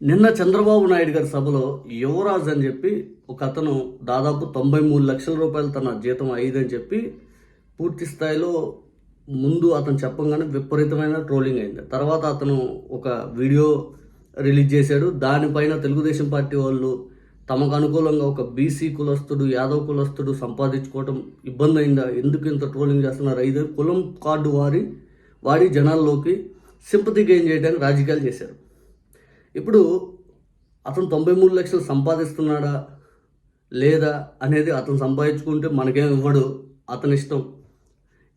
నిన్న చంద్రబాబు నాయుడు గారి సభలో యువరాజ్ అని చెప్పి ఒక అతను దాదాపు తొంభై మూడు లక్షల రూపాయలు తన జీతం అయ్యిందని చెప్పి పూర్తి స్థాయిలో ముందు అతను చెప్పంగానే విపరీతమైన ట్రోలింగ్ అయింది. తర్వాత అతను ఒక వీడియో రిలీజ్ చేశాడు. దానిపైన తెలుగుదేశం పార్టీ వాళ్ళు తమకు అనుకూలంగా ఒక బీసీ కులస్తుడు యాదవ్ కులస్తుడు సంపాదించుకోవటం ఇబ్బంది అయిందా? ఎందుకు ఇంత ట్రోలింగ్ చేస్తున్నారు? ఐదు కులం కార్డు వారి వాడి జనాల్లోకి సింపతి గెయిన్ చేయడానికి రాజకీయాలు చేశారు. ఇప్పుడు అతను తొంభై మూడు లక్షలు సంపాదిస్తున్నాడా లేదా అనేది అతను సంపాదించుకుంటే మనకేం ఇవ్వడు అతని ఇష్టం.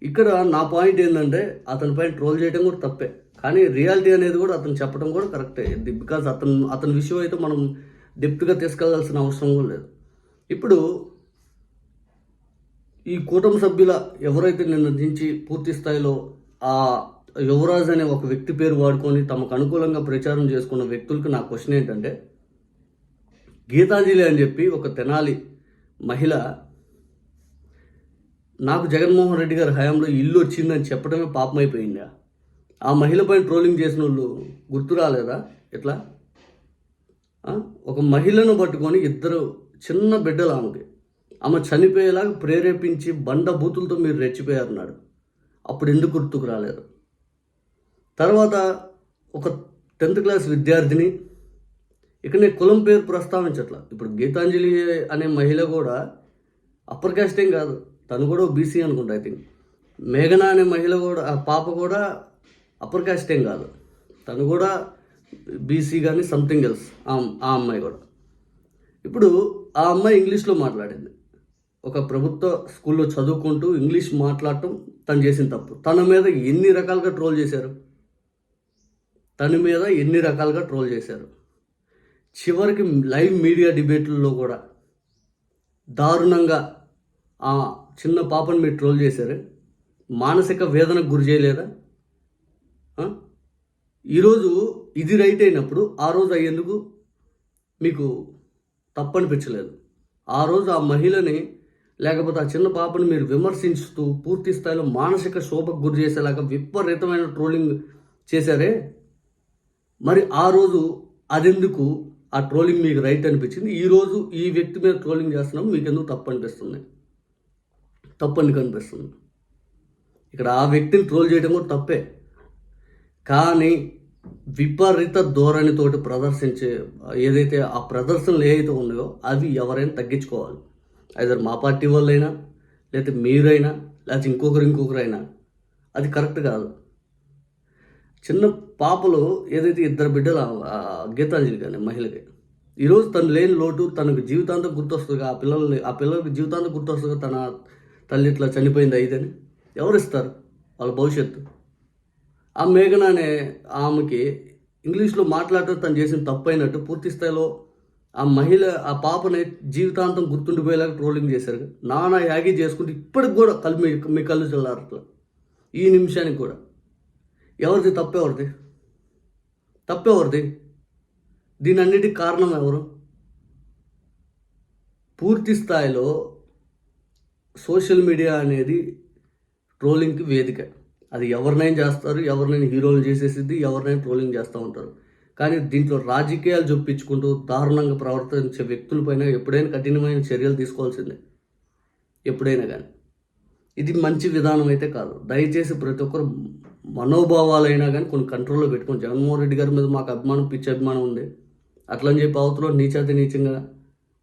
ఇక్కడ నా పాయింట్ ఏంటంటే అతని పైన ట్రోల్ చేయడం కూడా తప్పే. కానీ రియాలిటీ అనేది కూడా అతను చెప్పడం కూడా కరెక్టే. బికాజ్ అతను అతని విషయం అయితే మనం డెప్త్గా తీసుకెళ్ళాల్సిన అవసరం కూడా లేదు. ఇప్పుడు ఈ కూటమి సభ్యుల ఎవరైతే నిన్న దించి పూర్తి స్థాయిలో ఆ యువరాజ్ అనే ఒక వ్యక్తి పేరు వాడుకొని తమకు అనుకూలంగా ప్రచారం చేసుకున్న వ్యక్తులకు నా క్వశ్చన్ ఏంటంటే గీతాంజలి అని చెప్పి ఒక తెనాలి మహిళ నాకు జగన్మోహన్ రెడ్డి గారి హయాంలో ఇల్లు వచ్చిందని చెప్పడమే పాపమైపోయిందా? ఆ మహిళ పైన ట్రోలింగ్ చేసిన వాళ్ళు గుర్తు రాలేదా? ఎట్లా? ఒక మహిళను పట్టుకొని ఇద్దరు చిన్న బిడ్డలు ఆమెకి. ఆమె చనిపోయేలాగా ప్రేరేపించి బండ బూతులతో మీరు రెచ్చిపోయారన్నాడు. అప్పుడు ఎందుకు గుర్తుకు రాలేదు? తర్వాత ఒక టెన్త్ క్లాస్ విద్యార్థిని ఇక్కడ నేను కులం పేరు ప్రస్తావించట్ల. ఇప్పుడు గీతాంజలి అనే మహిళ కూడా అప్పర్ కాస్ట్ ఏం కాదు. తను కూడా బీసీ అనుకుంటా ఐ థింక్ మేఘన అనే మహిళ కూడా ఆ పాప కూడా అప్పర్ కాస్ట్ ఏం కాదు. తను కూడా బీసీ కానీ సంథింగ్ ఎల్స్ ఆ అమ్మాయి కూడా. ఇప్పుడు ఆ అమ్మాయి ఇంగ్లీష్లో మాట్లాడింది. ఒక ప్రభుత్వ స్కూల్లో చదువుకుంటూ ఇంగ్లీష్ మాట్లాడటం తను చేసిన తప్పు. తన మీద ఎన్ని రకాలుగా ట్రోల్ చేశారు? తన మీద ఎన్ని రకాలుగా ట్రోల్ చేశారు. చివరికి లైవ్ మీడియా డిబేట్లలో కూడా దారుణంగా ఆ చిన్న పాపను మీరు ట్రోల్ చేశారు. మానసిక వేదనకు గురి చేయలేదా? ఈరోజు ఇది రైట్ అయినప్పుడు ఆ రోజు అయ్యేందుకు మీకు తప్పనిపించలేదు. ఆ రోజు ఆ మహిళని లేకపోతే ఆ చిన్న పాపని మీరు విమర్శించుతూ పూర్తి స్థాయిలో మానసిక శోభకు గురి చేసేలాగా విపరీతమైన ట్రోలింగ్ చేశారే. మరి ఆ రోజు అదెందుకు ఆ ట్రోలింగ్ మీకు రైట్ అనిపించింది? ఈ రోజు ఈ వ్యక్తి మీద ట్రోలింగ్ చేస్తున్నాం మీకు ఎందుకు తప్పు అనిపిస్తుంది? తప్పు అని కనిపిస్తుంది ఇక్కడ ఆ వ్యక్తిని ట్రోల్ చేయడం కూడా తప్పే. కానీ విపరీత ధోరణితోటి ప్రదర్శించే ఏదైతే ఆ ప్రదర్శనలు ఏవైతే ఉన్నాయో అవి ఎవరైనా తగ్గించుకోవాలి. ఐదర్ మా పార్టీ వాళ్ళైనా లేకపోతే మీరైనా లేకపోతే ఇంకొకరు ఇంకొకరైనా. అది కరెక్ట్ కాదు. చిన్న పాపలు ఏదైతే ఇద్దరు బిడ్డలు గీతాంజలి కానీ మహిళకి ఈరోజు తను లేని లోటు తనకు జీవితాంతం గుర్తొస్తుంది. ఆ పిల్లల్ని ఆ పిల్లలకి జీవితాంతం గుర్తొస్తుంది తన తల్లి ఇట్లా చనిపోయింది అయిదని ఎవరు ఇస్తారు వాళ్ళ భవిష్యత్తు. ఆ మేఘన అనే ఆమెకి ఇంగ్లీష్లో మాట్లాడటం తను చేసిన తప్పు అయినట్టు పూర్తి స్థాయిలో ఆ మహిళ ఆ పాపని జీవితాంతం గుర్తుండిపోయేలాగా ట్రోలింగ్ చేశారు. నానా యాగి చేసుకుంటే ఇప్పటికి కూడా కళ్ళు మీ మీ కళ్ళు చల్లారు ఈ నిమిషానికి కూడా. ఎవరిది? తప్పెవరిది తప్పెవరిది దీని అన్నిటికి కారణం ఎవరు? పూర్తి స్థాయిలో సోషల్ మీడియా అనేది ట్రోలింగ్కి వేదిక. అది ఎవరినైనా చేస్తారు ఎవరినైనా హీరోలు చేసేసిద్ది ఎవరినైనా ట్రోలింగ్ చేస్తూ ఉంటారు. కానీ దీంట్లో రాజకీయాలు చొప్పించుకుంటూ దారుణంగా ప్రవర్తించే వ్యక్తులపైన ఎప్పుడైనా కఠినమైన చర్యలు తీసుకోవాల్సిందే. ఎప్పుడైనా కానీ ఇది మంచి విధానం అయితే కాదు. దయచేసి ప్రతి ఒక్కరు మనోభావాలైనా కానీ కొన్ని కంట్రోల్లో పెట్టుకొని జగన్మోహన్ రెడ్డి గారి మీద మాకు అభిమానం పిచ్చి అభిమానం ఉంది. అట్లని చెప్పి అవతలో నీచాతి నీచంగా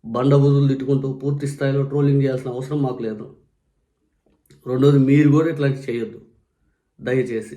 బండ బుద్ధులు తిట్టుకుంటూ పూర్తి స్థాయిలో ట్రోలింగ్ చేయాల్సిన అవసరం మాకు లేదు. రెండోది మీరు కూడా ఇట్లాంటి చేయొద్దు. దయచేసి.